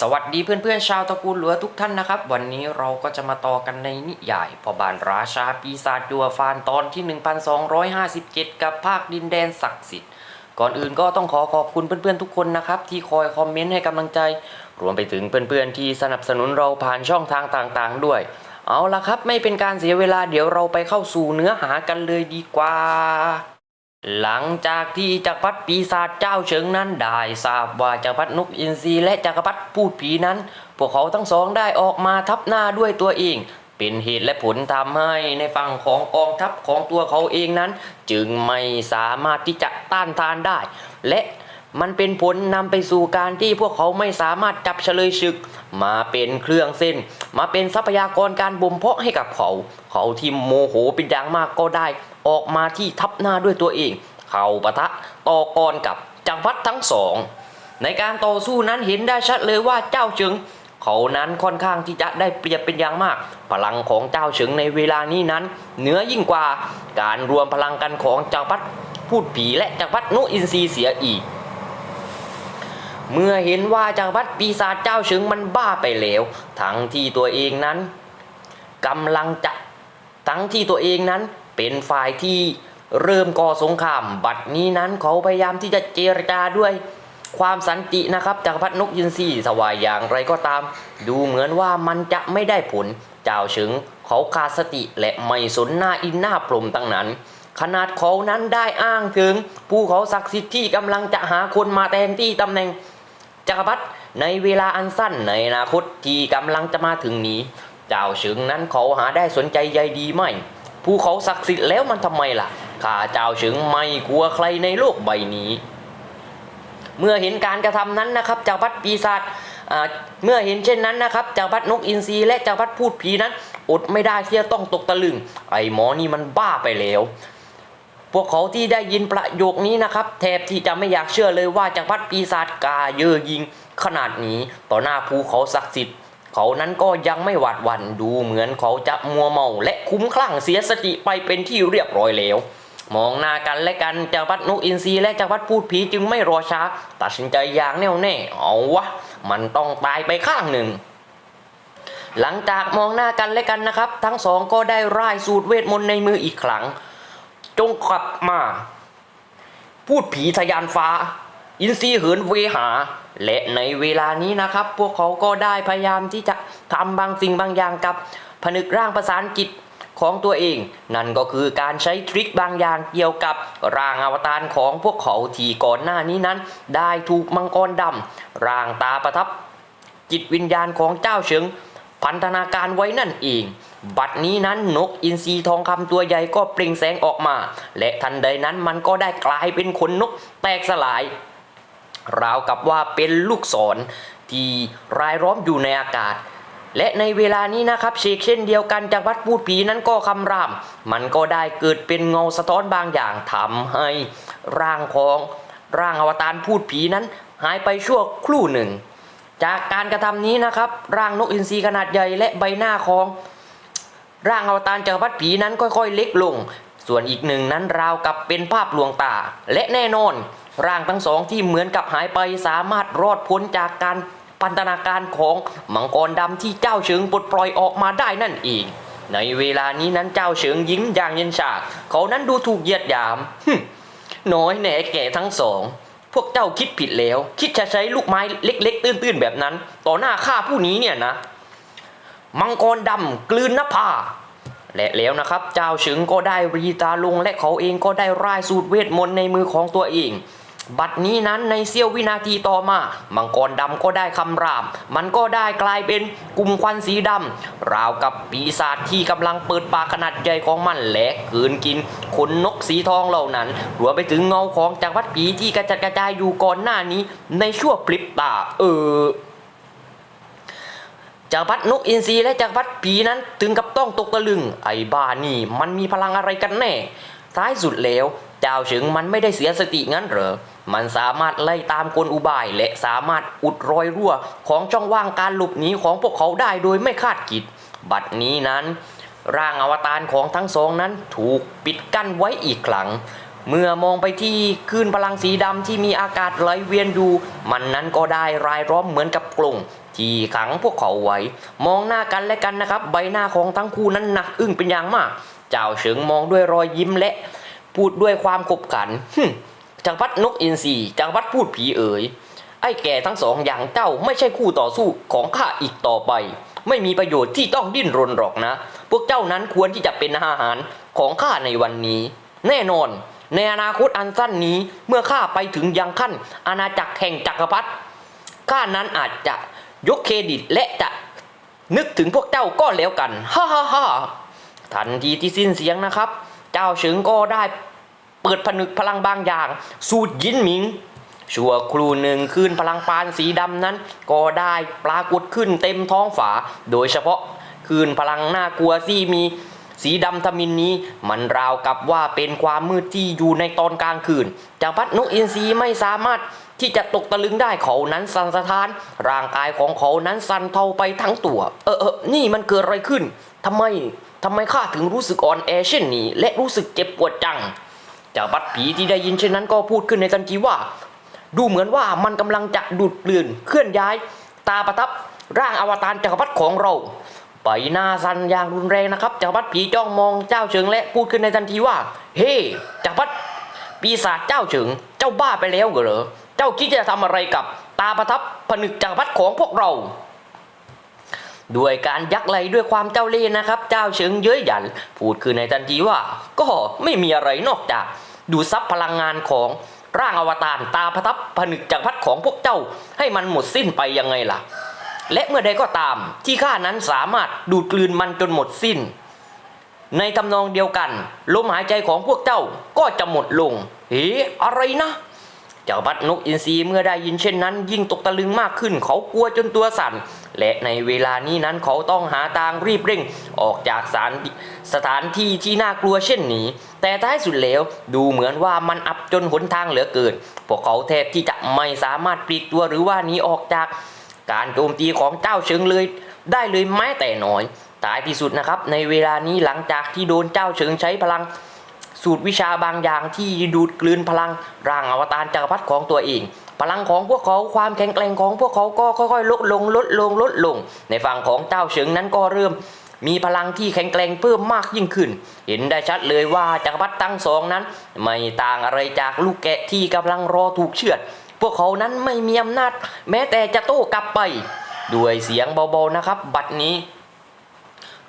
สวัสดีเพื่อนๆชาวตระกูลหลัวทุกท่านนะครับ วันนี้เราก็จะมาต่อกันในนิยายพอบานราชาปีศาจดัวฟานตอนที่ 1257 กับภาคดินแดนศักดิ์สิทธิ์ ก่อนอื่นก็ต้องขอขอบคุณเพื่อนๆทุกคนนะครับ ที่คอยคอมเมนต์ให้กำลังใจ รวมไปถึงเพื่อนๆที่สนับสนุนเราผ่านช่องทางต่างๆ ด้วย เอาละครับไม่เป็นการเสียเวลาเดี๋ยวเราไปเข้าสู่เนื้อหากันเลยดีกว่า หลังจากที่จักรพรรดิปีศาจเจ้าเฉิงนั้นได้ทราบว่าจักรพรรดินกอินทรีและจักรพรรดิพูดผีนั้น พวกเขาทั้งสองได้ออกมาทับหน้าด้วยตัวเอง เป็นเหตุและผลทำให้ในฝั่งของกองทัพของตัวเขาเองนั้น จึงไม่สามารถที่จะต้านทานได้ และมันเป็นผลนำไปสู่การที่พวกเขาไม่สามารถจับเฉลยศึก มาเป็นเครื่องเส้น มาเป็นทรัพยากรการบ่มเพาะให้กับเขา เขาที่โมโหเป็นอย่างมากก็ได้ ออกมาที่ทับหน้าด้วยตัวเอง เขาปะทะต่อกรกับจักรพรรดิทั้งสอง ในการต่อสู้นั้นเห็นได้ชัดเลยว่าเจ้าเฉิงเขานั้นค่อนข้างที่จะได้เปรียบเป็นอย่างมาก พลังของเจ้าเฉิงในเวลานี้นั้น เหนือยิ่งกว่าการรวมพลังกันของจักรพรรดิพูดผีและจักรพรรดินุอินทรีเสียอีก เมื่อเห็นว่าจักรพรรดิปีศาจเจ้าเฉิงมันบ้าไปแล้วทั้งที่ตัวเองนั้นกำลังจะทั้งที่ตัวเองนั้นเป็นฝ่ายที่เริ่มก่อสงคราม บัดนี้นั้นเขาพยายามที่จะเจรจาด้วยความสันตินะครับจักรพรรดินกยินซีสวายอย่างไรก็ตาม ดูเหมือนว่ามันจะไม่ได้ผล เจ้าเฉิงเขาขาดสติและไม่สนหน้าอินหน้าพรมตั้งนั้น ขนาดเขานั้นได้อ้างถึง ผู้เขาศักดิ์สิทธิ์ที่กำลังจะหาคนมาแทนที่ตำแหน่ง จักรพรรดิในเวลาอันสั้นในอนาคตที่กำลังจะมาถึงนี้ เจ้าเฉิงนั้นเขาหาได้สนใจใยดีไหมผู้เขาศักดิ์สิทธิ์แล้วมันทำไมล่ะข้าเจ้าเฉิงไม่กลัวใครในโลกใบนี้ เมื่อเห็นการกระทำนั้นนะครับจักรพรรดิปีศาจเมื่อเห็นเช่นนั้นนะครับจักรพรรดินกอินทรีและจักรพรรดิพูดผีนั้น อดไม่ได้ที่จะต้องตกตะลึง ไอ้หมอนี่มันบ้าไปแล้ว พวกเขาที่ได้ยินประโยคนี้นะครับแทบที่จะไม่อยากเชื่อเลยว่าจักรพรรดิปีศาจกาเยอยิงขนาดนี้ต่อหน้าภูเขาศักดิ์สิทธิ์เขานั้นก็ยังไม่หวาดหวั่นดูเหมือนเขาจะมัวเมาและคุ้มคลั่งเสียสติไปเป็นที่เรียบร้อยแล้ว มองหน้ากันและกันจักรพรรดินกอินทรีและจักรพรรดิพูดผีจึงไม่รอช้า ตัดสินใจอย่างแน่วแน่เอาวะ มันต้องตายไปข้างหนึ่งหลังจากมองหน้ากันและกันนะครับ ทั้งสองก็ได้ร่ายสูตรเวทมนต์ในมืออีกครั้ง จงกลับมา พูดผีทะยานฟ้า อินทรีเหินเวหา และในเวลานี้นะครับ พวกเขาก็ได้พยายามที่จะทำบางสิ่งบางอย่างกับผนึกร่างประสานจิตของตัวเอง นั่นก็คือการใช้ทริคบางอย่างเกี่ยวกับร่างอวตารของพวกเขาที่ก่อนหน้านี้นั้น ได้ถูกมังกรดำร่างตาประทับ จิตวิญญาณของเจ้าเฉิงพันธนาการไว้นั่นเอง บัดนี้นั้นนกอินทรีทองคำตัวใหญ่ก็เปล่งแสงออกมา และทันใดนั้นมันก็ได้กลายเป็นขนนกแตกสลาย ราวกับว่าเป็นลูกศรที่รายล้อมอยู่ในอากาศ และในเวลานี้นะครับเชกเช่นเดียวกันจากวัดพูดผีนั้นก็คำราม มันก็ได้เกิดเป็นเงาสะท้อนบางอย่างทำให้ร่างของร่างอวตารพูดผีนั้นหายไปชั่วครู่หนึ่ง จากการกระทำนี้นะครับ ร่างนกอินทรีขนาดใหญ่และใบหน้าของ ร่างอวตารจักรพรรดิผีนั้นค่อยๆ เล็กลง ส่วนอีกหนึ่งนั้นราวกับเป็นภาพลวงตา และแน่นอน ร่างทั้งสองที่เหมือนกับหายไปสามารถรอดพ้นจากการพันธนาการของมังกรดำที่เจ้าเฉิงปลดปล่อยออกมาได้นั่นเอง ในเวลานี้นั้นเจ้าเฉิงยิ้มอย่างเย็นชาเขานั้นดูถูกเหยียดหยามหึน้อยแหน่แก่ทั้งสองพวกเจ้าคิดผิดแล้ว คิดจะใช้ลูกไม้เล็ก ๆ ตื้นๆแบบนั้น ต่อหน้าข้าผู้นี้เนี่ยนะ มังกรดำกลืนนภาและแล้วนะครับ เจ้าเฉิงก็ได้รีตาลงและเขาเองก็ได้ร่ายสูตรเวทมนต์ในมือของตัวเอง บัดนี้นั้นในเสี้ยววินาทีต่อมา มังกรดำก็ได้คำราม มันก็ได้กลายเป็นกลุ่มควันสีดำราวกับปีศาจที่กำลังเปิดปากขนาดใหญ่ของมันและกืนกินขนนกสีทองเหล่านั้นรวมไปถึงเงาของจักรพรรดิผีที่กระจัดกระจายอยู่ก่อนหน้านี้ ในชั่วพริบตาเออ จักรพรรดินกอินทรีและจักรพรรดิผีนั้นถึงกับต้องตกตะลึง ไอ้บ้านี่มันมีพลังอะไรกันแน่ ท้ายสุดแล้ว เจ้าเฉิงมันไม่ได้เสียสติงั้นเหรอ มันสามารถไล่ตามกลอุบาย และสามารถอุดรอยรั่วของช่องว่างการหลบหนีของพวกเขาได้โดยไม่คาดคิด บัดนี้นั้น ร่างอวตารของทั้งสองนั้นถูกปิดกั้นไว้อีกครั้งเมื่อมองไปที่คลื่นพลังสีดำที่มีอากาศไหลเวียนดู มันนั้นก็ได้รายล้อมเหมือนกับกรง ที่ขังพวกเขาไว้ มองหน้ากันและกันนะครับ ใบหน้าของทั้งคู่นั้นหนักอึ้งเป็นอย่างมาก เจ้าเฉิงมองด้วยรอยยิ้มและ พูดด้วยความขบขันจักรพรรดินกอินทรีจักรพรรดิพูดผีเอ๋ยไอ้แก่ทั้งสองอย่างเจ้าไม่ใช่คู่ต่อสู้ของข้าอีกต่อไป ไม่มีประโยชน์ที่ต้องดิ้นรนหรอกนะ พวกเจ้านั้นควรที่จะเป็นอาหารของข้าในวันนี้ แน่นอน ในอนาคตอันสั้นนี้เมื่อข้าไปถึงยังขั้นอาณาจักรแห่งจักรพรรดิข้านั้นอาจจะ ยกเครดิตและจะนึกถึงพวกเจ้าก็แล้วกันฮ่าฮ่าฮ่าทันทีที่สิ้นเสียงนะครับ เจ้าเฉิงก็ได้เปิดผนึกพลังบางอย่าง สูดยินหมิงชั่วครู่หนึ่งคืนพลังปานสีดำนั้น ก็ได้ปรากฏขึ้นเต็มท้องฝา โดยเฉพาะคืนพลังน่ากลัวที่มีสีดำทมินนี้ มันราวกับว่าเป็นความมืดที่อยู่ในตอนกลางคืนจากพัดนกอินทรีไม่สามารถ ที่จะตกตะลึงได้เขานั้นสั่นสะท้าน ร่างกายของเขานั้นสั่นเทาไปทั้งตัว เออเออนี่มันเกิดอะไรขึ้นทำไมทำไมข้าถึงรู้สึกอ่อนแอเช่นนี้ และรู้สึกเจ็บปวดจังเจ้าบัดผีที่ได้ยินเช่นนั้นก็พูดขึ้นในทันทีว่า ดูเหมือนว่ามันกำลังจะดูดกลืนเคลื่อนย้าย ตาประทับร่างอวตารจักรพรรดิของเราไปหน้าสันอย่างรุนแรงนะครับจักรพรรดิผีจ้องมองเจ้าเฉิงและพูดขึ้นในทันทีว่า เฮ้จักรพรรดิปีศาจเจ้าเฉิงเจ้าบ้าไปแล้วเหรอ เจ้าคิดจะทำอะไรกับตาประทับผนึกจักรพรรดิของพวกเรา ด้วยการยักไหลด้วยความเจ้าเล่ห์นะครับ เจ้าเฉิงเย้ยหยัน พูดคือในทันทีว่า ก็ไม่มีอะไรนอกจาก ดูซับพลังงานของร่างอวตารตาประทับผนึกจักรพรรดิของพวกเจ้าให้มันหมดสิ้นไปยังไงล่ะ และเมื่อใดก็ตามที่ข้านั้นสามารถดูดกลืนมันจนหมดสิ้น ในทำนองเดียวกันลมหายใจของพวกเจ้าก็จะหมดลงเฮ้อะไรนะ เจ้าบัดนกอินทรีเมื่อได้ยินเช่นนั้น ยิ่งตกตะลึงมากขึ้น เขากลัวจนตัวสั่น และในเวลานี้นั้นเขาต้องหาทางรีบเร่ง ออกจากสถานสถานที่ที่น่ากลัวเช่นนี้ แต่ท้ายสุดแล้วดูเหมือนว่ามันอับจนหนทางเหลือเกิน พวกเขาแทบที่จะไม่สามารถปลีกตัวหรือว่าหนีออกจาก การโจมตีของเจ้าเชิงเลยได้เลยแม้แต่น้อยท้ายที่สุดนะครับในเวลานี้หลังจากที่โดนเจ้าเชิงใช้พลัง สูตรวิชาบางอย่างที่ดูดกลืนพลังร่างอวตารจักรพรรดิของตัวเอง พลังของพวกเขาความแข็งแกร่งของพวกเขาก็ค่อยๆ ลดลงลดลงลดลง ในฝั่งของเจ้าเฉิงนั้นก็เริ่ม มีพลังที่แข็งแกร่งเพิ่มมากยิ่งขึ้น เห็นได้ชัดเลยว่าจักรพรรดิทั้งสองนั้น ไม่ต่างอะไรจากลูกแกะที่กำลังรอถูกเชือด พวกเขานั้นไม่มีอำนาจ แม้แต่จะโต้กลับไป ด้วยเสียงเบาๆนะครับ บัดนี้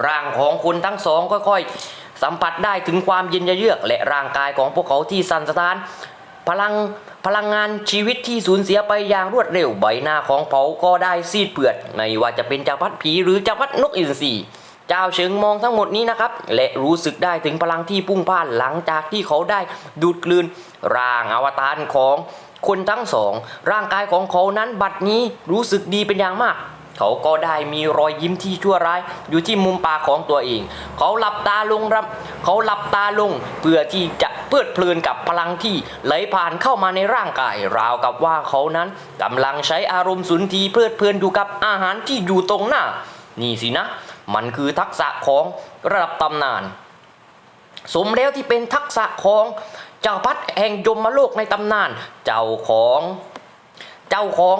ร่างของคนทั้งสองค่อยๆ สัมผัสได้ถึงความเย็นเยือกและร่างกายของพวกเขาที่สั่นสะท้าน พลังพลังงานชีวิตที่สูญเสียไปอย่างรวดเร็วใบหน้าของเขาก็ได้ซีดเปือดไม่ว่าจะเป็นจักรพรรดิผีหรือจักรพรรดินกอินทรีเจ้าเชิงมองทั้งหมดนี้นะครับ และรู้สึกได้ถึงพลังที่พุ่งพ่านหลังจากที่เขาได้ดูดกลืน ร่างอวตารของคนทั้งสอง ร่างกายของเขานั้นบัดนี้รู้สึกดีเป็นอย่างมาก เขาก็ได้มีรอยยิ้มที่ชั่วร้าย อยู่ที่มุมปากของตัวเอง เขาหลับตาลงรับเขาหลับตาลงเพื่อที่จะเพลิดเพลินกับพลังที่ไหลผ่านเข้ามาในร่างกาย ราวกับว่าเขานั้นกำลังใช้อารมณ์สุนทรีเพลิดเพลินอยู่กับอาหารที่อยู่ตรงหน้า นี่สินะ มันคือทักษะของระดับตำนาน สมแล้วที่เป็นทักษะของเจ้าพัดแห่งยมโลกในตำนาน เจ้าของ เจ้าของ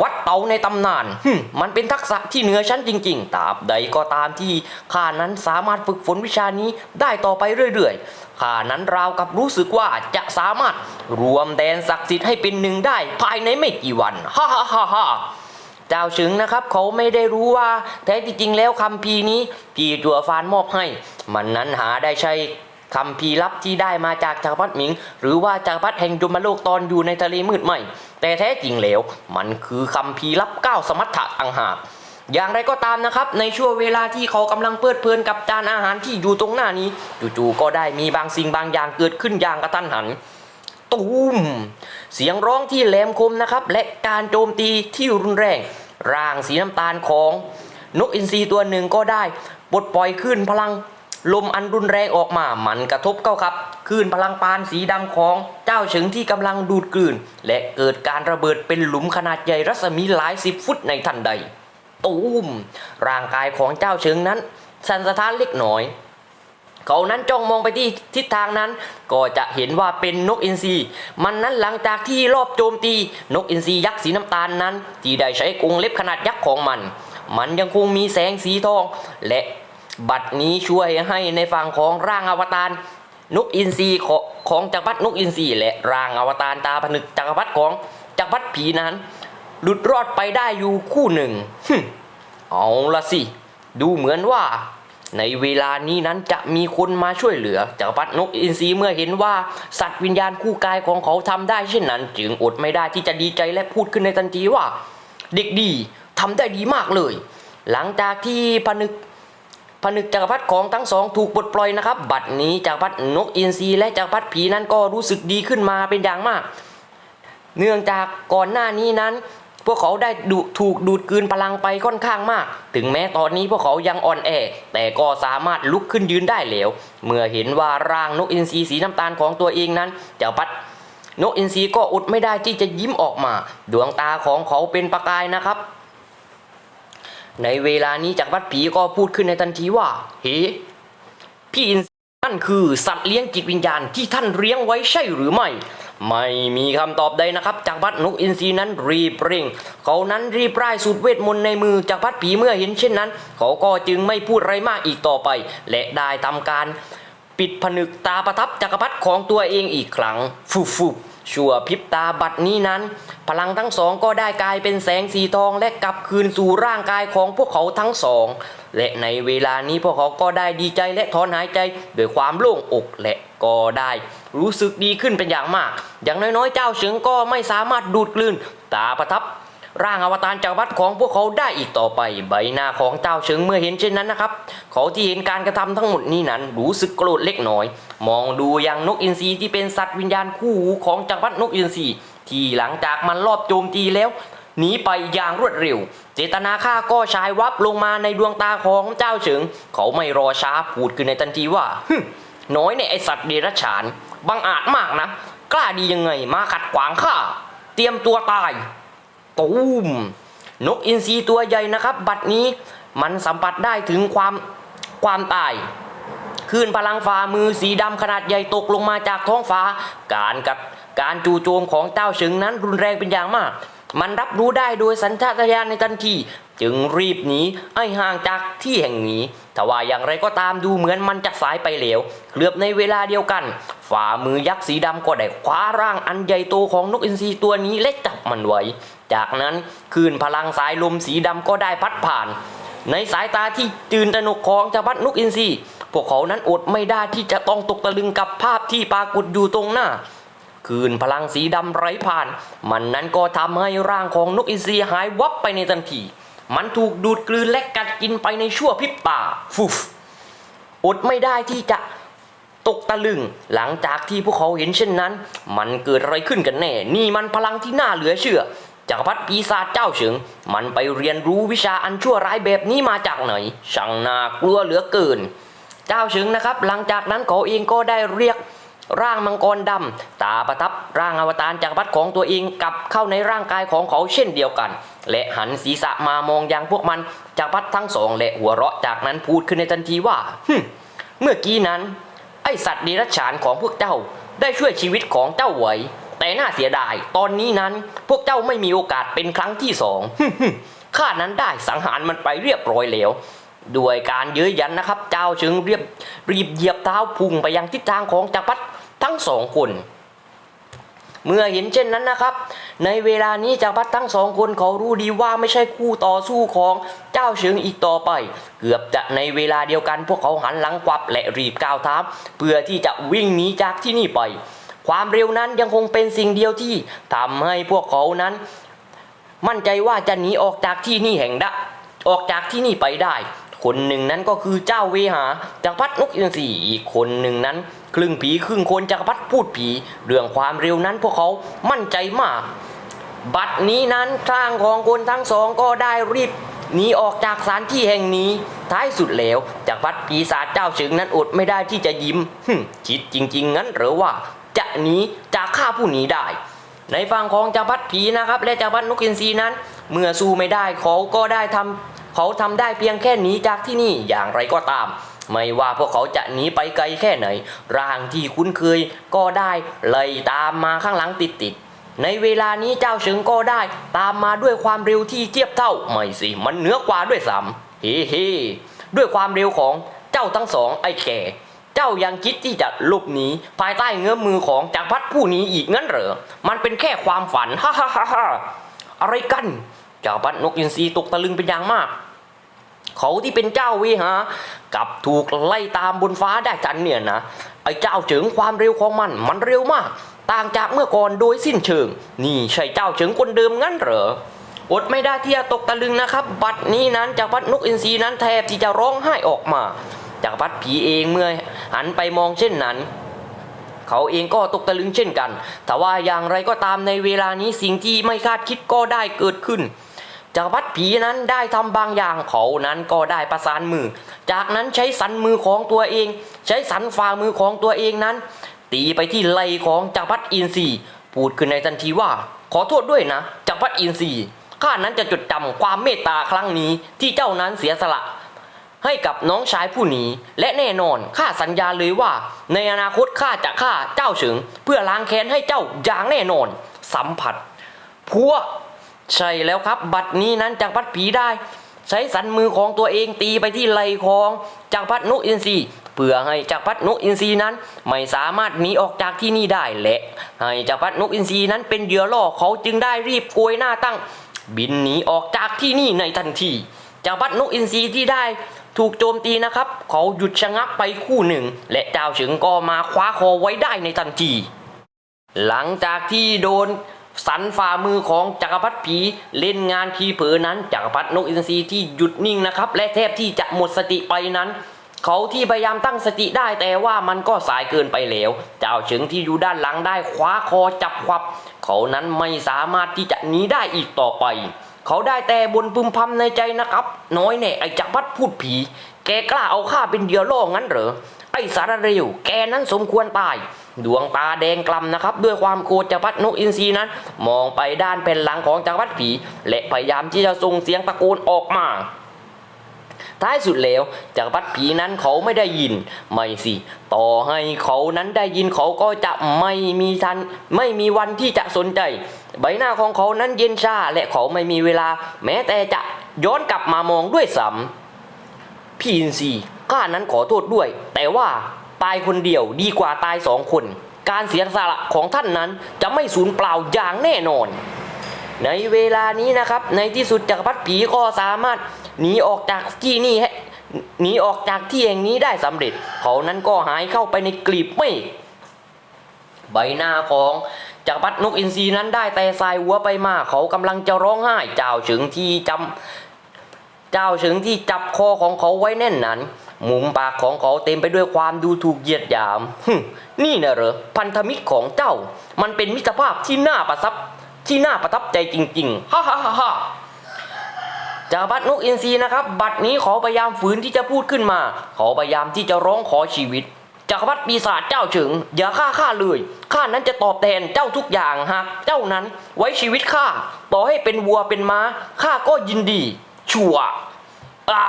วัดเตาในตำนานหึ่มมันเป็นทักษะที่เหนือชั้นจริง ๆ ตราบใดก็ตามที่ข้านั้นสามารถฝึกฝนวิชานี้ได้ต่อไปเรื่อยๆ ข้านั้นราวกับรู้สึกว่าจะสามารถรวมแดนศักดิ์สิทธิ์ให้เป็นหนึ่งได้ภายในไม่กี่วัน ฮ่าฮ่าฮ่าฮ่าเจ้าชึงนะครับเขาไม่ได้รู้ว่าแท้ที่จริงแล้วคำพีร์นี้พี่จัวฟานมอบให้ มันนั้นหาได้ใช่ คำพีร์ลับที่ได้มาจากจักรพรรดิหมิง หรือว่าจักรพรรดิแห่งจุมโลกตอนอยู่ในทะเลมืดไม่แต่แท้จริงแล้ว มันคือคำพีร์ลับเก้าสมรรถะต่างหากอย่างไรก็ตามนะครับ ในช่วงเวลาที่เขากำลังเพลิดเพลินกับจานอาหารที่อยู่ตรงหน้านี้จู่ๆก็ได้มีบางสิ่งบางอย่างเกิดขึ้นอย่างกระทันหันตูมเสียงร้องที่แหลมคมนะครับ และการโจมตีที่รุนแรง ร่างสีน้ำตาลของ นกอินทรีตัวหนึ่งก็ได้ปลดปล่อยขึ้นพลัง ลมอันรุนแรงออกมามันกระทบเข้ากับคลื่นพลังปานสีดำของเจ้าเฉิงที่กำลังดูดกลืน และเกิดการระเบิดเป็นหลุมขนาดใหญ่รัศมีหลายสิบฟุตในทันใด ตูม ร่างกายของเจ้าเฉิงนั้น สั่นสะท้านเล็กน้อย เขานั้นจ้องมองไปที่ทิศทางนั้น ก็จะเห็นว่าเป็นนกอินทรีมันนั้นหลังจากที่รอบโจมตีนกอินทรียักษ์สีน้ำตาลนั้น ที่ได้ใช้กรงเล็บขนาดยักษ์ของมัน มันยังคงมีแสงสีทองและ บัดนี้ช่วยให้ในฝั่งของร่างอวตารนกอินทรีของของจักรพรรดินกอินทรีและร่างอวตารตาผนึกจักรพรรดิของจักรพรรดิผีนั้น หลุดรอดไปได้อยู่คู่หนึ่งเอาละสิ ดูเหมือนว่า ในเวลานี้นั้นจะมีคนมาช่วยเหลือจักรพรรดินกอินทรีเมื่อเห็นว่าสัตว์วิญญาณคู่กายของเขาทำได้เช่นนั้น จึงอดไม่ได้ที่จะดีใจและพูดขึ้นในทันทีว่า เด็กดีทำได้ดีมากเลย หลังจากที่ผนึก นึกจักรพรรดิของทั้งสองถูกปลดปล่อยนะครับ บัดนี้จักรพรรดินกอินทรีและจักรพรรดิผีนั้นก็รู้สึกดีขึ้นมาเป็นอย่างมาก เนื่องจากก่อนหน้านี้นั้น พวกเขาได้ถูกดูดกืนพลังไปค่อนข้างมาก ถึงแม้ตอนนี้พวกเขายังอ่อนแอ แต่ก็สามารถลุกขึ้นยืนได้แล้ว เมื่อเห็นว่าร่างนกอินทรีสีน้ำตาลของตัวเองนั้นเจ้าปัดนกอินทรีก็อดไม่ได้ที่จะยิ้มออกมา ดวงตาของเขาเป็นประกายนะครับ ในเวลานี้จักรพรรดิผีก็พูดขึ้นในทันทีว่า เฮ้พี่อินซีนั่นคือสัตว์เลี้ยงจิตวิญญาณที่ท่านเลี้ยงไว้ใช่หรือไม่ ไม่มีคำตอบใดนะครับ จากพัดนกอินทรีนั้นรีบเร่ง เขานั้นรีบร่ายสูตรเวทมนต์ในมือจากพัดผีเมื่อเห็นเช่นนั้น เขาก็จึงไม่พูดอะไรมากอีกต่อไป และได้ทำการ ปิดผนึกตาประทับจักรพรรดิของตัวเองอีกครั้งฟุบฟุบชั่วพริบตาบัดนี้นั้น พลังทั้งสองก็ได้กลายเป็นแสงสีทองและกลับคืนสู่ร่างกายของพวกเขาทั้งสอง และในเวลานี้พวกเขาก็ได้ดีใจและถอนหายใจด้วยความโล่งอกและก็ได้ รู้สึกดีขึ้นเป็นอย่างมาก อย่างน้อยๆ เจ้าเฉิงก็ไม่สามารถดูดกลืนตาประทับ ร่างอวตารจักรพรรดิของพวกเขาได้อีกต่อไป ใบหน้าของเจ้าเฉิงเมื่อเห็นเช่นนั้นนะครับ เขาที่เห็นการกระทำทั้งหมดนี้นั้น รู้สึกโกรธเล็กน้อย มองดูอย่างนกอินทรีที่เป็นสัตว์วิญญาณคู่หูของจักรพรรดินกอินทรีที่หลังจากมันรอบโจมตีแล้วหนีไปอย่างรวดเร็ว เจตนาฆ่าก็ฉายวับลงมาในดวงตาของเจ้าเฉิง เขาไม่รอช้าพูดขึ้นในทันทีว่าฮึมน้อยเนี่ยไอสัตว์เดรัจฉานบังอาจมากนะ กล้าดียังไงมาขัดขวางข้า เตรียมตัวตาย ตูมนกอินทรีตัวใหญ่นะครับ บัดนี้มันสัมผัสได้ถึงความความตายคลื่นพลังฟ้ามือสีดำขนาดใหญ่ตกลงมาจากท้องฟ้า การกับการจู่โจมของเจ้าเฉิงนั้นรุนแรงเป็นอย่างมาก มันรับรู้ได้โดยสัญชาตญาณในทันที จึงรีบหนีให้ห่างจากที่แห่งนี้แต่ว่าอย่างไรก็ตามดูเหมือนมันจะสายไปแล้วเกือบในเวลาเดียวกัน ฝ่ามือยักษ์สีดำก็ได้คว้าร่างอันใหญ่โตของนกอินทรีตัวนี้และจับมันไว้ จากนั้นคลื่นพลังสายลมสีดำก็ได้พัดผ่าน ในสายตาที่ตื่นตะนกของจ้าพัดนกอินทรีพวกเขานั้นอดไม่ได้ที่จะต้องตกตะลึงกับภาพที่ปรากฏอยู่ตรงหน้าคืนพลังสีดำไร้ผ่าน มันนั้นก็ทำให้ร่างของนกอินทรีหายวับไปในทันที มันถูกดูดกลืนและกัดกินไปในชั่วพริบตาฟุฟอดไม่ได้ที่จะตกตะลึง หลังจากที่พวกเขาเห็นเช่นนั้น มันเกิดอะไรขึ้นกันแน่ นี่มันพลังที่น่าเหลือเชื่อ จักรพรรดิปีศาจเจ้าเฉิง มันไปเรียนรู้วิชาอันชั่วร้ายแบบนี้มาจากไหน ช่างน่ากลัวเหลือเกิน เจ้าเฉิงนะครับ หลังจากนั้นเขาเองก็ได้เรียกร่างมังกรดำตาประทับร่างอวตารจักรพรรดิของตัวเองกลับเข้าในร่างกายของเขาเช่นเดียวกัน และหันศีรษะมามองอยังพวกมันจักรพรรดิทั้งสองและหัวเราะจากนั้นพูดขึ้นในทันทีว่าฮึเมื่อกี้นั้น ไอสัตว์เดรัจฉานของพวกเจ้าได้ช่วยชีวิตของเจ้าไว้ แต่น่าเสียดาย ตอนนี้นั้นพวกเจ้าไม่มีโอกาสเป็นครั้งที่สองฮึ่มๆข้านั้นได้สังหารมันไปเรียบร้อยแล้วด้วยการเย้ยยันนะครับ เจ้าจึงเรียบรีบเหยียบเท้าพุ่งไปยังทิศทางของจักรพรรดิทั้งสองคน เมื่อเห็นเช่นนั้นนะครับ ในเวลานี้จักรพรรดิทั้งสองคนเขารู้ดีว่าไม่ใช่คู่ต่อสู้ของเจ้าเฉิงอีกต่อไป เกือบจะในเวลาเดียวกันพวกเขาหันหลังกวับและรีบก้าวเท้าเพื่อที่จะวิ่งหนีจากที่นี่ไป ความเร็วนั้นยังคงเป็นสิ่งเดียวที่ทำให้พวกเขานั้น มั่นใจว่าจะหนีออกจากที่นี่แห่งดะออกจากที่นี่ไปได้ คนหนึ่งนั้นก็คือเจ้าเวหาจักรพรรดินกอินทรีอีกคนหนึ่งนั้น ครึ่งผีครึ่งคนจักรพรรดิพูดผี เรื่องความเร็วนั้นพวกเขามั่นใจมาก บัดนี้นั้นทางของคนทั้งสองก็ได้รีบหนีออกจากสถานที่แห่งนี้ ท้ายสุดแล้วจักรพรรดิปีศาจเจ้าเฉิงนั้นอดไม่ได้ที่จะยิ้มหึ่มคิดจริง ๆ งั้นหรือว่า จะหนีจากข้าผู้หนีได้ ในฝั่งของจักรพรรดิผีนะครับ และจักรพรรดินกอินทรีนั้น เมื่อสู้ไม่ได้เขาก็ได้ทำเขาทำได้เพียงแค่หนีจากที่นี่อย่างไรก็ตาม ไม่ว่าพวกเขาจะหนีไปไกลแค่ไหน ร่างที่คุ้นเคยก็ได้ไล่ตามมาข้างหลังติดๆในเวลานี้เจ้าเฉิงก็ได้ตามมาด้วยความเร็วที่เทียบเท่าไม่สิมันเหนือกว่าด้วยซ้ำเฮ้เฮ้ด้วยความเร็วของเจ้าทั้งสองไอ้แก่ เจ้ายังคิดที่จะหลบหนีภายใต้เงื้อมือของจักรพรรดิผู้นี้อีกงั้นเหรอ มันเป็นแค่ความฝัน ฮ่าฮ่าฮ่าอะไรกัน จักรพรรดินกอินทรีตกตะลึงเป็นอย่างมาก เขาที่เป็นเจ้าเวหากับถูกไล่ตามบนฟ้าได้จันเนี่ยนะ ไอ้เจ้าเฉิงความเร็วของมัน มันเร็วมาก ต่างจากเมื่อก่อนโดยสิ้นเชิง นี่ใช่เจ้าเฉิงคนเดิมงั้นเหรออดไม่ได้ที่จะตกตะลึงนะครับ บัดนี้นั้นจากพัดนกอินทรีนั้นแทบที่จะร้องไห้ออกมา จากพัดผีเองเมื่อหันไปมองเช่นนั้น เขาเองก็ตกตะลึงเช่นกัน แต่ว่าอย่างไรก็ตามในเวลานี้สิ่งที่ไม่คาดคิดก็ได้เกิดขึ้นจักรพรรดิผีนั้นได้ทำบางอย่างเขานั้นก็ได้ประสานมือ จากนั้นใช้สันมือของตัวเอง ใช้สันฝ่ามือของตัวเองนั้น ตีไปที่ไหล่ของจักรพรรดิอินทรีพูดขึ้นในทันทีว่า ขอโทษด้วยนะจักรพรรดิอินทรีข้านั้นจะจดจำความเมตตาครั้งนี้ที่เจ้านั้นเสียสละ ให้กับน้องชายผู้นี้และแน่นอนข้าสัญญาเลยว่า ในอนาคตข้าจะฆ่าเจ้าเฉิง เพื่อล้างแค้นให้เจ้าอย่างแน่นอน สัมผัสพัวใช่แล้วครับ บัดนี้นั้นจักพรรดิผีได้ ใช้สันมือของตัวเองตีไปที่ไหล่ของจักพรรดินุอินทรีเพื่อให้จักรพรรดินุอินทรีนั้น ไม่สามารถหนีออกจากที่นี่ได้และให้จักรพรรดินุอินทรีนั้นเป็นเหยื่อล่อเขาจึงได้รีบโกยหน้าตั้ง บินหนีออกจากที่นี่ในทันทีจักรพรรดินุอินทรีที่ได้ ถูกโจมตีนะครับ เขาหยุดชะงักไปคู่หนึ่ง และเจ้าเฉิงก็มาคว้าคอไว้ได้ในทันที หลังจากที่โดนสันฝ่ามือของจักรพรรดิผีเล่นงานทีเผลอนั้นจักรพรรดินกอินทรีที่หยุดนิ่งนะครับ และแทบที่จะหมดสติไปนั้น เขาที่พยายามตั้งสติได้แต่ว่ามันก็สายเกินไปแล้ว เจ้าเฉิงที่อยู่ด้านหลังได้คว้าคอจับควับ เขานั้นไม่สามารถที่จะหนีได้อีกต่อไป เขาได้แต่บนพึมพำในใจนะครับ น้อยแน่ไอ้จักรพรรดิพูดผี แกกล้าเอาข้าเป็นเหยื่อล่องั้นเหรอไอ้สารเร็วแกนั้นสมควรตาย ดวงตาแดงกล่ำนะครับ ด้วยความโกรธจักรพรรดินกอินทรีนั้น มองไปด้านแผ่นหลังของจักรพรรดิผี และพยายามที่จะส่งเสียงตะโกนออกมาท้ายสุดแล้วจักรพรรดิผีนั้นเขาไม่ได้ยิน ไม่สิ ต่อให้เขานั้นได้ยินเขาก็จะไม่มีทัน ไม่มีวันที่จะสนใจ ใบหน้าของเขานั้นเย็นชาและเขาไม่มีเวลา แม้แต่จะย้อนกลับมามองด้วยซ้ำพี่อินซีข้านั้นขอโทษด้วย แต่ว่าตายคนเดียวดีกว่าตายสองคน การเสียสละของท่านนั้นจะไม่สูญเปล่าอย่างแน่นอน ในเวลานี้นะครับ ในที่สุดจักรพรรดิผีก็สามารถหนีออกจากที่นี่ให้หนีออกจากที่แห่งนี้ได้สำเร็จ เขานั้นก็หายเข้าไปในกลีบเมฆใบหน้าของ จักรพรรดินกอินทรีนั้นได้แต่สายหัวไปมาเขากำลังจะร้องไห้ เจ้าเฉิงที่จำเจ้าเฉิงที่จับคอของเขาไว้แน่นนั้นมุมปากของเขาเต็มไปด้วยความดูถูกเหยียดหยามหึนี่นะเหรอพันธมิตรของเจ้า มันเป็นมิตรภาพที่น่าประทับที่น่าประทับใจจริงๆฮ่าฮ่าฮ่าฮ่าจากบัตนกอินทรีนะครับ บัตรนี้เขาพยายามฝืนที่จะพูดขึ้นมา เขาพยายามที่จะร้องขอชีวิต จากวัดปีศาจเจ้าเฉิงอย่าฆ่าข้าเลยข้านั้นจะตอบแทนเจ้าทุกอย่างหากเจ้านั้นไว้ชีวิตข้าต่อให้เป็นวัวเป็นม้าข้าก็ยินดีชั่วอ่า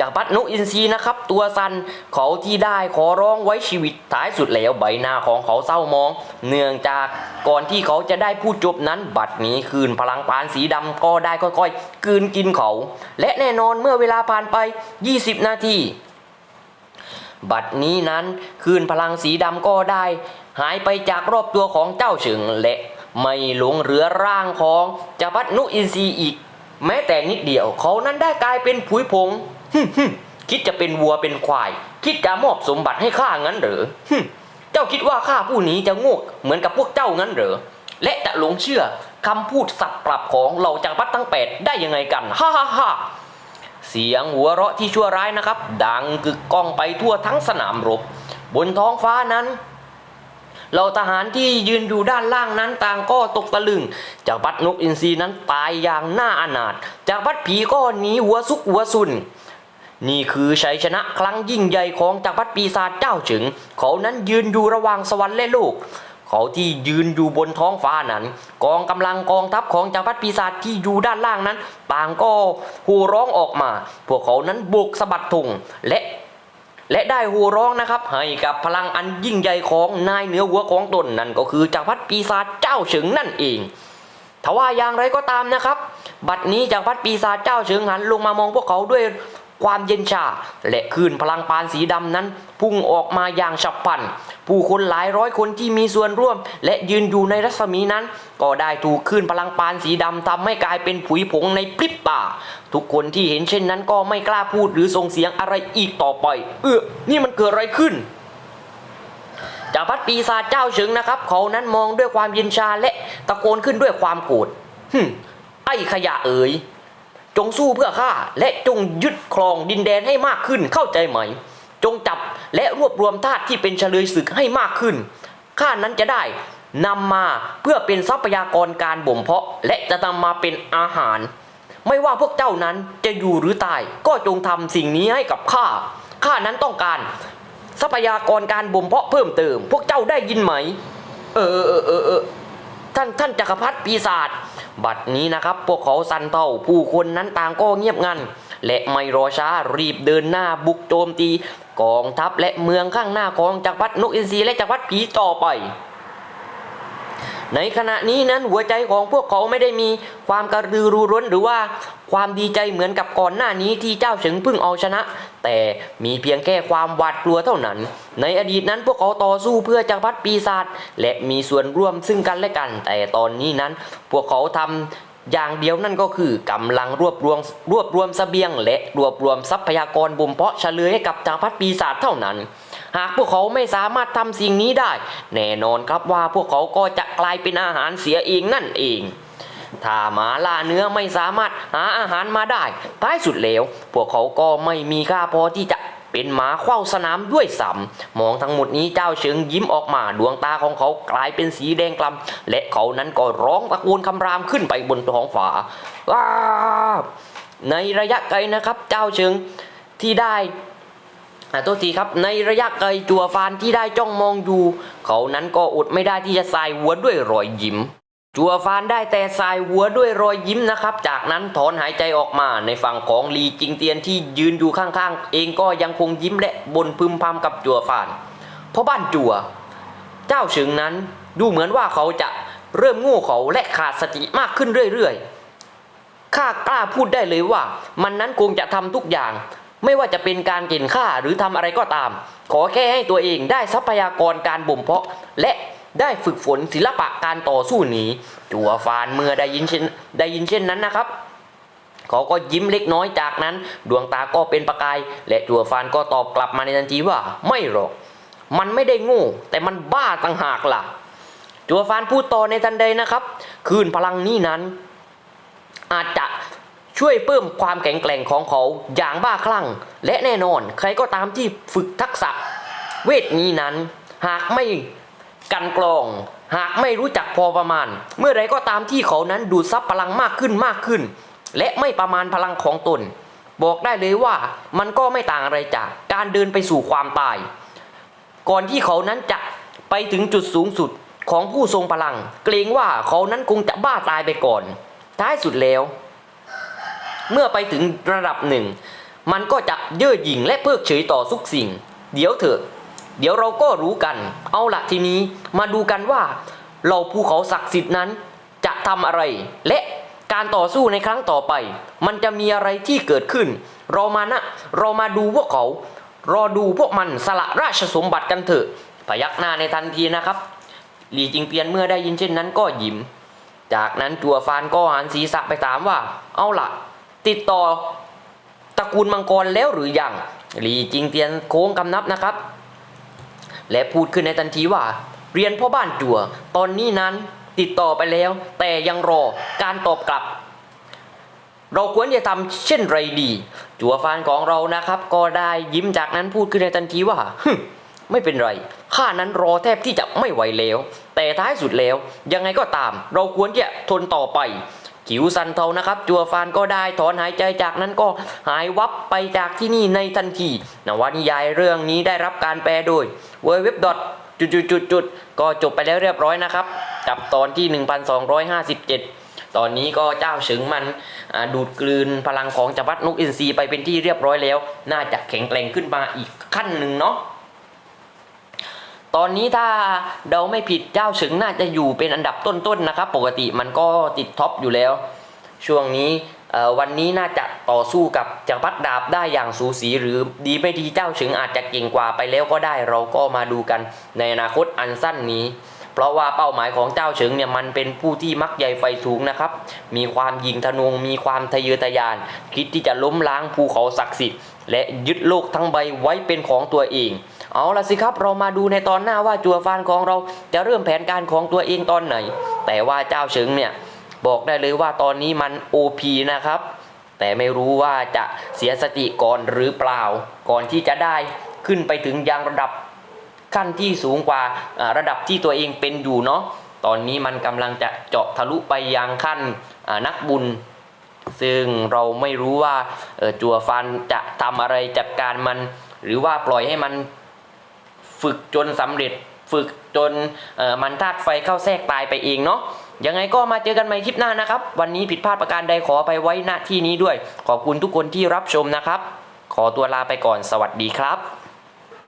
จากบัตนุอินทรีนะครับ ตัวสันเขาที่ได้ขอร้องไว้ชีวิตท้ายสุดแล้วใบหน้าของเขาเศร้ามอง เนื่องจากก่อนที่เขาจะได้พูดจบนั้นบัตรนี้คืนพลังปานสีดำก็ได้ค่อยๆกืนกินเขา และแน่นอนเมื่อเวลาผ่านไป 20 นาที บัดนี้นั้นคืนพลังสีดำก็ได้ หายไปจากรอบตัวของเจ้าเฉิงและไม่หลงเหลือร่างของจักรพรรดินุอินทรีอีก แม้แต่นิดเดียวเขานั้นได้กลายเป็นผุยผงคิดจะเป็นวัวเป็นควาย คิดจะมอบสมบัติให้ข้างั้นเหรอเจ้าคิดว่าข้าผู้นี้จะโง่เหมือนกับพวกเจ้างั้นเหรอและจะหลงเชื่อคำพูดสับปรับของเหล่าจักรพรรดิทั้งแปดได้ยังไงกัน ฮ่าฮ่าฮ่า เสียงหัวเราะที่ชั่วร้ายนะครับ ดังกึกก้องไปทั่วทั้งสนามรบ บนท้องฟ้านั้นเหล่าทหารที่ยืนอยู่ด้านล่างนั้นต่างก็ตกตะลึง จากบัดนกอินทรีนั้นตายอย่างน่าอนาถจากบัดผีก็หนีหัวซุกหัวซุน นี่คือชัยชนะครั้งยิ่งใหญ่ของจักรพรรดิปีศาจเจ้าฉึง เขานั้นยืนอยู่ระหว่างสวรรค์และโลก เขาที่ยืนอยู่บนท้องฟ้านั้น กองกำลังกองทัพของจักรพรรดิปีศาจที่อยู่ด้านล่างนั้นต่างก็ห่ร้องออกมา พวกเขานั้นโบกสะบัดธงและและได้โห่ร้องนะครับให้กับพลังอันยิ่งใหญ่ของนายเหนือหัวของตนนั่นก็คือจักรพรรดิปีศาจเจ้าเฉิงนั่นเองทว่าอย่างไรก็ตามนะครับ บัดนี้จักรพรรดิปีศาจเจ้าเฉิงหันลงมามองพวกเขาด้วย ความเย็นชา และคลื่นพลังปานสีดำนั้น พุ่งออกมาอย่างฉับพลัน ผู้คนหลายร้อยคนที่มีส่วนร่วม และยืนอยู่ในรัศมีนั้น ก็ได้ถูกคลื่นพลังปานสีดำทำให้กลายเป็นผุยผงในพริบตาทุกคนที่เห็นเช่นนั้นก็ไม่กล้าพูดหรือส่งเสียงอะไรอีกต่อไป เออนี่มันเกิดอะไรขึ้นจากพัดปีศาจเจ้าเฉิงนะครับ เขานั้นมองด้วยความเย็นชาและตะโกนขึ้นด้วยความโกรธฮึไอ้ขยะเอ๋ย จงสู้เพื่อข้าและจงยึดครองดินแดนให้มากขึ้นเข้าใจไหม จงจับและรวบรวมทาสที่เป็นเฉลยศึกให้มากขึ้นข้านั้นจะได้นำมาเพื่อเป็นทรัพยากรการบ่มเพาะ และจะนำมาเป็นอาหาร ไม่ว่าพวกเจ้านั้นจะอยู่หรือตาย ก็จงทำสิ่งนี้ให้กับข้าข้านั้นต้องการทรัพยากรการบ่มเพาะเพิ่มเติม พวกเจ้าได้ยินไหม เออเออเออเออ ท่านท่านจักรพรรดิปีศาจบัดนี้นะครับ พวกเขาสันเท่าผู้คนนั้นต่างก็เงียบงัน และไม่รอช้ารีบเดินหน้าบุกโจมตี กองทัพและเมืองข้างหน้าของจักรพรรดินกอินทรีและจักรพรรดิผีต่อไป ในขณะนี้นั้นหัวใจของพวกเขาไม่ได้มีความกระตือรือร้นหรือว่าความดีใจเหมือนกับก่อนหน้านี้ที่เจ้าเฉิงพิ่งเอาชนะ แต่มีเพียงแค่ความหวาดกลัวเท่านั้น ในอดีตนั้นพวกเขาต่อสู้เพื่อจักรพรรดิปีศาจและมีส่วนร่วมซึ่งกันและกัน แต่ตอนนี้นั้น พวกเขาทำอย่างเดียวนั่นก็คือกำลังรวบรวมรวบรวมเสบียง และรวบรวมทรัพยากรบ่มเพาะเฉลยให้กับจักรพรรดิปีศาจเท่านั้น หากพวกเขาไม่สามารถทำสิ่งนี้ได้ แน่นอนครับว่าพวกเขาก็จะกลายเป็นอาหารเสียเองนั่นเองถ้าหมาล่าเนื้อไม่สามารถหาอาหารมาได้ ท้ายสุดแล้ว พวกเขาก็ไม่มีค่าพอที่จะเป็นหมาเข้าสนามด้วยซ้ำมองทั้งหมดนี้เจ้าเชิงยิ้มออกมาดวงตาของเขากลายเป็นสีแดงกล่ำและเขานั้นก็ร้องตะโกนคำรามขึ้นไปบนท้องฟ้าว้าในระยะไกลนะครับ เจ้าเชิงที่ได้ อ่ตัวทีครับในระยะไกลจัวฟานที่ได้จ้องมองอยู่ เขานั้นก็อดไม่ได้ที่จะสายหัวด้วยรอยยิ้ม จัวฟานได้แต่สายหัวด้วยรอยยิ้มนะครับ จากนั้นถอนหายใจออกมาในฝั่งของลีจิงเตียนที่ยืนอยู่ข้างๆ เองก็ยังคงยิ้มและบนพึมพำกับจัวฟาน เพราะบ้านจัว เจ้าเฉิงนั้นดูเหมือนว่าเขาจะเริ่มง่เขาและขาดสติมากขึ้นเรื่อยๆข้ากล้าพูดได้เลยว่า มันนั้นคงจะทำทุกอย่าง ไม่ว่าจะเป็นการเก็นฆ่าหรือทำอะไรก็ตาม ขอแค่ให้ตัวเองได้ทรัพยากรการบ่มเพาะ และได้ฝึกฝนศิลปะการต่อสู้นี้จัวฟานเมื่อได้ยินเช่นได้ยินเช่นนั้นนะครับเขาก็ยิ้มเล็กน้อยจากนั้น ดวงตาก็เป็นประกาย และจัวฟานก็ตอบกลับมาในทันทีว่า ไม่หรอก มันไม่ได้ง่แต่มันบ้าต่างหากล่ะ จัวฟานพูดต่อในทันใดนะครับ คืนพลังนี้นั้น อาจจะ ช่วยเพิ่มความแข็งแกร่งของเขาอย่างบ้าคลั่ง และแน่นอนใครก็ตามที่ฝึกทักษะ เวทนี้นั้น หากไม่กันกรอง หากไม่รู้จักพอประมาณ เมื่อไรก็ตามที่เขานั้นดูดซับพลังมากขึ้นมากขึ้น และไม่ประมาณพลังของตน บอกได้เลยว่ามันก็ไม่ต่างอะไรจากการเดินไปสู่ความตาย ก่อนที่เขานั้นจะไปถึงจุดสูงสุดของผู้ทรงพลัง เกรงว่าเขานั้นคงจะบ้าตายไปก่อน ท้ายสุดแล้ว เมื่อไปถึงระดับหนึ่ง มันก็จะเย่อหยิ่งและเพิกเฉยต่อทุกสิ่ง เดี๋ยวเถอะ เดี๋ยวเราก็รู้กัน เอาละทีนี้มาดูกันว่าเราภูเขาศักดิ์สิทธิ์นั้น จะทำอะไร และการต่อสู้ในครั้งต่อไป มันจะมีอะไรที่เกิดขึ้น เรามานะเรามาดูพวกเขา รอดูพวกมันสละราชสมบัติกันเถอะ พยักหน้าในทันทีนะครับ หลีจิงเปียนเมื่อได้ยินเช่นนั้นก็ยิ้ม จากนั้นจัวฟานก็หันศีรษะไปถามว่า เอาล่ะ ติดต่อตระกูลมังกรแล้วหรือยังหลีจิงเตียนโค้งคำนับนะครับ และพูดขึ้นในทันทีว่า เรียนพ่อบ้านจัวตอนนี้นั้นติดต่อไปแล้ว แต่ยังรอการตอบกลับ เราควรจะทำเช่นไรดี จัวฟานของเรานะครับ ก็ได้ยิ้มจากนั้นพูดขึ้นในทันทีว่าฮึมไม่เป็นไร ข้านั้นรอแทบที่จะไม่ไหวแล้ว แต่ท้ายสุดแล้ว ยังไงก็ตาม เราควรจะทนต่อไป จิวซันเทานะครับจัวฟานก็ได้ถอนหายใจจากนั้นก็หายวับไปจากที่นี่ในทันทีนวนิยายเรื่องนี้ได้รับการแปลโดย w w w จุดจุดจุดจุดก็จบไปแล้วเรียบร้อยนะครับ กับตอนที่ 1257 ตอนนี้ก็เจ้าเฉิงมันดูดกลืนพลังของจักรพรรดินกอินทรีไปเป็นที่เรียบร้อยแล้ว น่าจะแข็งแกร่งขึ้นมาอีกขั้นหนึ่งเนาะ ตอนนี้ถ้าเดาไม่ผิดเจ้าฉิงน่าจะอยู่เป็นอันดับต้นๆนะครับ ปกติมันก็ติดท็อปอยู่แล้ว ช่วงนี้วันนี้น่าจะต่อสู้กับจักรพรรดิดาบได้อย่างสูสีหรือดีไม่ดีเจ้าฉิงอาจจะเก่งกว่าไปแล้วก็ได้เราก็มาดูกันในอนาคตอันสั้นนี้ เพราะว่าเป้าหมายของเจ้าเฉิงเนี่ยมันเป็นผู้ที่มักใหญ่ไฟสูงนะครับ มีความยิงทะนงมีความทะเยอทะยาน คิดที่จะล้มล้างภูเขาศักดิ์สิทธิ์และยึดโลกทั้งใบไว้เป็นของตัวเอง เอาละสิครับเรามาดูในตอนหน้าว่าจัวฟานของเราจะเริ่มแผนการของตัวเองตอนไหน แต่ว่าเจ้าเฉิงเนี่ยบอกได้เลยว่าตอนนี้มัน OP นะครับ แต่ไม่รู้ว่าจะเสียสติก่อนหรือเปล่า ก่อนที่จะได้ขึ้นไปถึงยังระดับขั้นที่สูงกว่าระดับที่ตัวเองเป็นอยู่เนาะตอนนี้มันกำลังจะเจาะทะลุไปยังขั้นนักบุญ ซึ่งเราไม่รู้ว่าจัวฟันจะทำอะไรจัดการมัน หรือว่าปล่อยให้มัน ฝึกจนสำเร็จ ฝึกจนมันธาตุไฟเข้าแทรกตายไปเองเนาะยังไงก็มาเจอกันใหม่คลิปหน้านะครับ วันนี้ผิดพลาดประการใดขอไปไว้ณที่นี้ด้วย ขอบคุณทุกคนที่รับชมนะครับ ขอตัวลาไปก่อนสวัสดีครับ